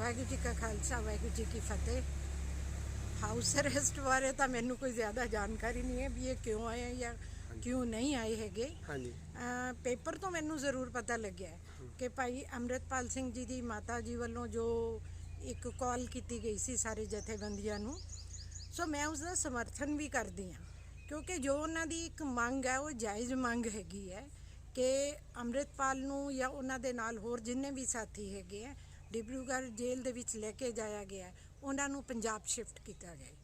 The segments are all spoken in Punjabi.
ਵਾਹਿਗੁਰੂ ਜੀ ਕਾ ਖਾਲਸਾ ਵਾਹਿਗੁਰੂ ਜੀ ਕੀ ਫਤਿਹ। ਹਾਊਸ ਅਰੈਸਟ ਬਾਰੇ ਤਾਂ ਮੈਨੂੰ ਕੋਈ ਜ਼ਿਆਦਾ ਜਾਣਕਾਰੀ ਨਹੀਂ ਹੈ ਵੀ ਇਹ ਕਿਉਂ ਆਏ ਹੈ ਜਾਂ ਕਿਉਂ ਨਹੀਂ ਆਏ ਹੈਗੇ। ਹਾਂਜੀ। ਪੇਪਰ ਤੋਂ ਮੈਨੂੰ ਜ਼ਰੂਰ ਪਤਾ ਲੱਗਿਆ ਕਿ ਭਾਈ ਅੰਮ੍ਰਿਤਪਾਲ ਸਿੰਘ ਜੀ ਦੀ ਮਾਤਾ ਜੀ ਵੱਲੋਂ ਜੋ ਇੱਕ ਕਾਲ ਕੀਤੀ ਗਈ ਸੀ ਸਾਰੇ ਜਥੇਬੰਦੀਆਂ ਨੂੰ ਸੋ ਮੈਂ ਉਸ ਦਾ ਸਮਰਥਨ ਵੀ ਕਰਦੀ ਹਾਂ ਕਿਉਂਕਿ ਜੋ ਉਹਨਾਂ ਦੀ ਇੱਕ ਮੰਗ ਹੈ ਉਹ ਜਾਇਜ਼ ਮੰਗ ਹੈਗੀ ਹੈ ਕਿ ਅੰਮ੍ਰਿਤਪਾਲ ਨੂੰ ਜਾਂ ਉਹਨਾਂ ਦੇ ਨਾਲ ਹੋਰ ਜਿੰਨੇ ਵੀ ਸਾਥੀ ਹੈਗੇ ਆ ਡਿਬਰੂਗੜ੍ਹ ਜੇਲ੍ਹ ਦੇ ਵਿੱਚ ਲੈ ਕੇ ਜਾਇਆ ਗਿਆ ਉਹਨਾਂ ਨੂੰ ਪੰਜਾਬ ਸ਼ਿਫਟ ਕੀਤਾ ਗਿਆ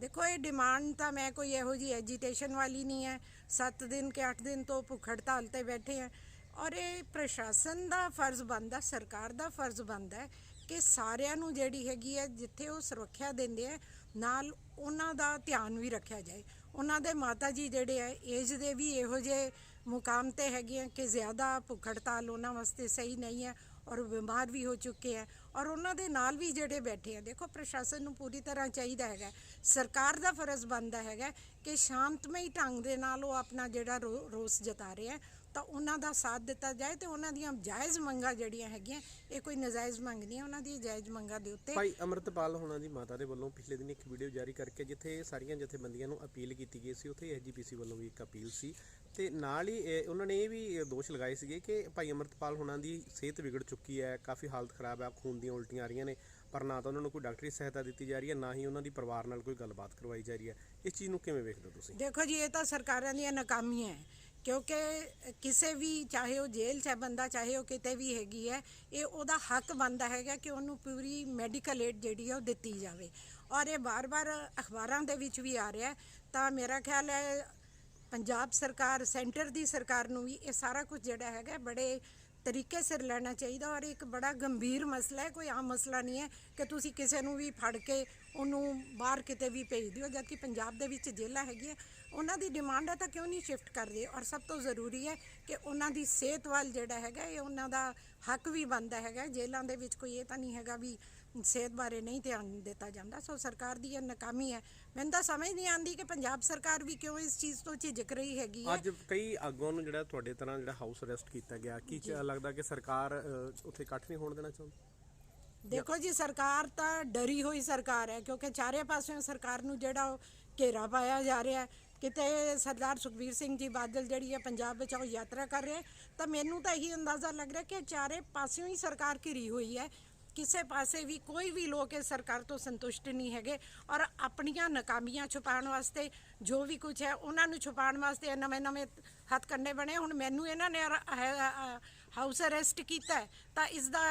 ਦੇਖੋ, ਇਹ ਡਿਮਾਂਡ ਤਾਂ ਮੈਂ ਕੋਈ ਇਹੋ ਜੀ ਐਜੀਟੇਸ਼ਨ ਵਾਲੀ ਨਹੀਂ ਹੈ। 7 ਦਿਨ ਕੇ 8 ਦਿਨ ਤੋਂ ਭੁੱਖ ਹੜਤਾਲ ਤੇ ਬੈਠੇ ਆ ਔਰ ਇਹ ਪ੍ਰਸ਼ਾਸਨ ਦਾ ਫਰਜ਼ ਬਣਦਾ, ਸਰਕਾਰ ਦਾ ਫਰਜ਼ ਬਣਦਾ ਕਿ ਸਾਰਿਆਂ ਨੂੰ ਜਿਹੜੀ ਹੈਗੀ ਹੈ, ਜਿੱਥੇ ਉਹ ਸੁਰੱਖਿਆ ਦਿੰਦੇ ਆ ਨਾਲ ਉਹਨਾਂ ਦਾ ਧਿਆਨ ਵੀ ਰੱਖਿਆ ਜਾਏ। ਉਹਨਾਂ ਦੇ ਮਾਤਾ ਜੀ ਜਿਹੜੇ ਆ ਏਜ ਦੇ ਵੀ ਇਹੋ ਜਿਹੇ ਮੁਕਾਮ ਤੇ ਹੈਗੇ ਆ ਕਿ ਜ਼ਿਆਦਾ ਭੁੱਖ ਹੜਤਾਲ ਉਹਨਾਂ ਵਾਸਤੇ ਸਹੀ ਨਹੀਂ ਹੈ। ਔਰ ਉਹ ਬਿਮਾਰ ਵੀ ਹੋ ਚੁੱਕੇ ਆ। ਔਰ ਉਹਨਾਂ ਦੇ ਨਾਲ ਵੀ ਜਿਹੜੇ ਬੈਠੇ ਆ, ਦੇਖੋ ਪ੍ਰਸ਼ਾਸਨ ਨੂੰ ਪੂਰੀ ਤਰ੍ਹਾਂ ਚਾਹੀਦਾ ਹੈਗਾ। ਸਰਕਾਰ ਦਾ ਫਰਜ਼ ਬਣਦਾ ਹੈਗਾ ਕਿ ਸ਼ਾਂਤਮਈ ਢੰਗ ਦੇ ਨਾਲ ਉਹ ਆਪਣਾ ਜਿਹੜਾ ਰੋ- ਰੋਸ ਜਤਾ ਰਿਹਾ ਤਾਂ ਉਹਨਾਂ ਦਾ ਸਾਥ ਦਿੱਤਾ ਜਾਏ ਤੇ ਉਹਨਾਂ ਦੀਆਂ ਜਾਇਜ਼ ਮੰਗਾਂ ਜਿਹੜੀਆਂ ਹੈਗੀਆਂ ਇਹ ਕੋਈ ਨਜਾਇਜ਼ ਮੰਗ ਨਹੀਂ ਹੈ ਉਹਨਾਂ ਦੀ ਜਾਇਜ਼ ਮੰਗਾਂ ਦੇ ਉੱਤੇ ਭਾਈ ਅਮਰਤਪਾਲ ਹੋਣਾ ਦੀ ਮਾਤਾ ਦੇ ਵੱਲੋਂ ਪਿਛਲੇ ਦਿਨ ਇੱਕ ਵੀਡੀਓ ਜਾਰੀ ਕਰਕੇ ਜਿੱਥੇ ਸਾਰੀਆਂ ਜਥੇਬੰਦੀਆਂ ਨੂੰ ਅਪੀਲ ਕੀਤੀ ਗਈ ਸੀ ਉੱਥੇ ਐਸਜੀਪੀਸੀ ਵੱਲੋਂ ਵੀ ਇੱਕ ਅਪੀਲ ਸੀ ਤੇ ਨਾਲ ਹੀ ਉਹਨਾਂ ਨੇ ਇਹ ਵੀ ਦੋਸ਼ ਲਗਾਏ ਸੀਗੇ ਕਿ ਭਾਈ ਅਮਰਤਪਾਲ ਹੋਣਾ ਦੀ ਸਿਹਤ ਵਿਗੜ ਚੁੱਕੀ ਹੈ ਕਾਫੀ ਹਾਲਤ ਖਰਾਬ ਹੈ ਖੂਨ ਦੀਆਂ ਉਲਟੀਆਂ ਆ ਰਹੀਆਂ ਨੇ ਪਰ ਨਾ ਤਾਂ ਉਹਨਾਂ ਨੂੰ ਕੋਈ ਡਾਕਟਰੀ ਸਹਾਇਤਾ ਦਿੱਤੀ ਜਾ ਰਹੀ ਹੈ ਨਾ ਹੀ ਉਹਨਾਂ ਦੀ ਪਰਿਵਾਰ ਨਾਲ ਕੋਈ ਗੱਲਬਾਤ ਕਰਵਾਈ ਜਾ ਰਹੀ ਹੈ। ਇਸ ਚੀਜ਼ ਨੂੰ ਕਿਵੇਂ ਵੇਖਦੇ ਹੋ ਤੁਸੀਂ? ਦੇਖੋ ਜੀ ਇਹ ਤਾਂ ਸਰਕਾਰਾਂ ਦੀਆਂ ਨਾਕਾਮੀਆਂ ਹੈ। ਕਿਉਂਕਿ ਕਿਸੇ ਵੀ, ਚਾਹੇ ਉਹ ਜੇਲ੍ਹ 'ਚ ਹੈ ਬੰਦਾ, ਚਾਹੇ ਉਹ ਕਿਤੇ ਵੀ ਹੈਗੀ ਹੈ, ਇਹ ਉਹਦਾ ਹੱਕ ਬਣਦਾ ਹੈਗਾ ਕਿ ਉਹਨੂੰ ਪੂਰੀ ਮੈਡੀਕਲ ਏਡ ਜਿਹੜੀ ਹੈ ਉਹ ਦਿੱਤੀ ਜਾਵੇ। ਔਰ ਇਹ ਬਾਰ-ਬਾਰ ਅਖਬਾਰਾਂ ਦੇ ਵਿੱਚ ਵੀ ਆ ਰਿਹਾ ਤਾਂ ਮੇਰਾ ਖਿਆਲ ਹੈ ਪੰਜਾਬ ਸਰਕਾਰ, ਸੈਂਟਰ ਦੀ ਸਰਕਾਰ ਨੂੰ ਵੀ ਇਹ ਸਾਰਾ ਕੁਝ ਜਿਹੜਾ ਹੈਗਾ ਬੜੇ ਤਰੀਕੇ ਸਿਰ ਲੈਣਾ ਚਾਹੀਦਾ। ਔਰ ਇੱਕ ਬੜਾ ਗੰਭੀਰ ਮਸਲਾ ਹੈ, ਕੋਈ ਆਮ ਮਸਲਾ ਨਹੀਂ ਹੈ ਕਿ ਤੁਸੀਂ ਕਿਸੇ ਨੂੰ ਵੀ ਫੜ ਕੇ ਉਹਨੂੰ ਬਾਹਰ ਕਿਤੇ ਵੀ ਭੇਜ ਦਿਓ ਜਦਕਿ ਪੰਜਾਬ ਦੇ ਵਿੱਚ ਜੇਲ੍ਹਾਂ ਹੈਗੀਆਂ ਉਹਨਾਂ ਦੀ ਡਿਮਾਂਡ ਹੈ ਤਾਂ ਕਿਉਂ ਨਹੀਂ ਸ਼ਿਫਟ ਕਰਦੇ ਔਰ ਸਭ ਤੋਂ ਜ਼ਰੂਰੀ ਹੈ ਕਿ ਉਹਨਾਂ ਦੀ ਸਿਹਤ ਵੱਲ ਜਿਹੜਾ ਹੈਗਾ ਇਹ ਉਹਨਾਂ ਦਾ ਹੱਕ ਵੀ ਬਣਦਾ ਹੈਗਾ। ਜੇਲ੍ਹਾਂ ਦੇ ਵਿੱਚ ਕੋਈ ਇਹ ਤਾਂ ਨਹੀਂ ਹੈਗਾ ਵੀ ਸਿਹਤ ਬਾਰੇ ਨਹੀਂ ਧਿਆਨ ਦਿੱਤਾ ਜਾਂਦਾ। ਸੋ ਸਰਕਾਰ ਦੀ ਇਹ ਨਾਕਾਮੀ ਹੈ। ਮੈਨੂੰ ਤਾਂ ਸਮਝ ਨਹੀਂ ਆਉਂਦੀ ਕਿ ਪੰਜਾਬ ਸਰਕਾਰ ਵੀ ਕਿਉਂ ਇਸ ਚੀਜ਼ ਤੋਂ ਝਿਜਕ ਰਹੀ ਹੈਗੀ ਹੈ। ਅੱਜ ਕਈ ਆਗੂਆਂ ਨੂੰ ਜਿਹੜਾ ਤੁਹਾਡੇ ਤਰ੍ਹਾਂ ਜਿਹੜਾ ਹਾਊਸ ਅਰੈਸਟ ਕੀਤਾ ਗਿਆ ਕੀ ਲੱਗਦਾ ਕਿ ਸਰਕਾਰ ਉੱਥੇ ਇਕੱਠ ਨਹੀਂ ਹੋਣ ਦੇਣਾ ਚਾਹੁੰਦੀ? ਦੇਖੋ ਜੀ, ਸਰਕਾਰ ਤਾਂ ਡਰੀ ਹੋਈ ਸਰਕਾਰ ਹੈ, ਕਿਉਂਕਿ ਚਾਰੇ ਪਾਸਿਓਂ ਸਰਕਾਰ ਨੂੰ ਜਿਹੜਾ ਉਹ ਘੇਰਾ ਪਾਇਆ ਜਾ ਰਿਹਾ ਹੈ। ਕਿਤੇ ਸਰਦਾਰ ਸੁਖਬੀਰ ਸਿੰਘ ਜੀ ਬਾਦਲ ਜਿਹੜੀ ਹੈ ਪੰਜਾਬ ਵਿੱਚ ਉਹ ਯਾਤਰਾ ਕਰ ਰਹੇ ਤਾਂ ਮੈਨੂੰ ਤਾਂ ਇਹੀ ਅੰਦਾਜ਼ਾ ਲੱਗ ਰਿਹਾ ਕਿ ਚਾਰੇ ਪਾਸਿਓਂ ਹੀ ਸਰਕਾਰ ਘਿਰੀ ਹੋਈ ਹੈ। ਕਿਸੇ ਪਾਸੇ ਵੀ ਕੋਈ ਵੀ ਲੋਕ ਇਸ ਸਰਕਾਰ ਤੋਂ ਸੰਤੁਸ਼ਟ ਨਹੀਂ ਹੈਗੇ ਔਰ ਆਪਣੀਆਂ ਨਾਕਾਮੀਆਂ ਛੁਪਾਉਣ ਵਾਸਤੇ ਜੋ ਵੀ ਕੁਝ ਹੈ, ਉਹਨਾਂ ਨੂੰ ਛੁਪਾਉਣ ਵਾਸਤੇ ਨਵੇਂ ਨਵੇਂ ਹੱਥ ਕੰਡੇ ਬਣੇ। ਹੁਣ ਮੈਨੂੰ ਇਹਨਾਂ ਨੇ ਹਾਊਸ ਅਰੈਸਟ ਕੀਤਾ ਤਾਂ ਇਸ ਦਾ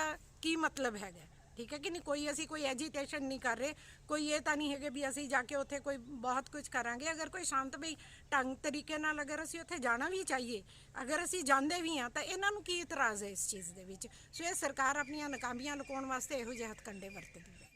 ਕੀ ਮਤਲਬ ਹੈਗਾ? ਠੀਕ ਹੈ ਕਿ ਨਹੀਂ? ਕੋਈ ਅਸੀਂ ਕੋਈ ਐਜੀਟੇਸ਼ਨ ਨਹੀਂ ਕਰ ਰਹੇ। ਕੋਈ ਇਹ ਤਾਂ ਨਹੀਂ ਹੈਗੇ ਵੀ ਅਸੀਂ ਜਾ ਕੇ ਉੱਥੇ ਕੋਈ ਬਹੁਤ ਕੁਝ ਕਰਾਂਗੇ। ਅਗਰ ਕੋਈ ਸ਼ਾਂਤਮਈ ਢੰਗ ਤਰੀਕੇ ਨਾਲ ਅਗਰ ਅਸੀਂ ਉੱਥੇ ਜਾਣਾ ਵੀ ਚਾਹੀਏ, ਅਗਰ ਅਸੀਂ ਜਾਂਦੇ ਵੀ ਹਾਂ, ਤਾਂ ਇਹਨਾਂ ਨੂੰ ਕੀ ਇਤਰਾਜ਼ ਹੈ ਇਸ ਚੀਜ਼ ਦੇ ਵਿੱਚ? ਸੋ ਇਹ ਸਰਕਾਰ ਆਪਣੀਆਂ ਨਾਕਾਮੀਆਂ ਲੁਕਾਉਣ ਵਾਸਤੇ ਇਹੋ ਜਿਹੇ ਹੱਥ ਕੰਡੇ ਵਰਤਦੀ ਹੈ।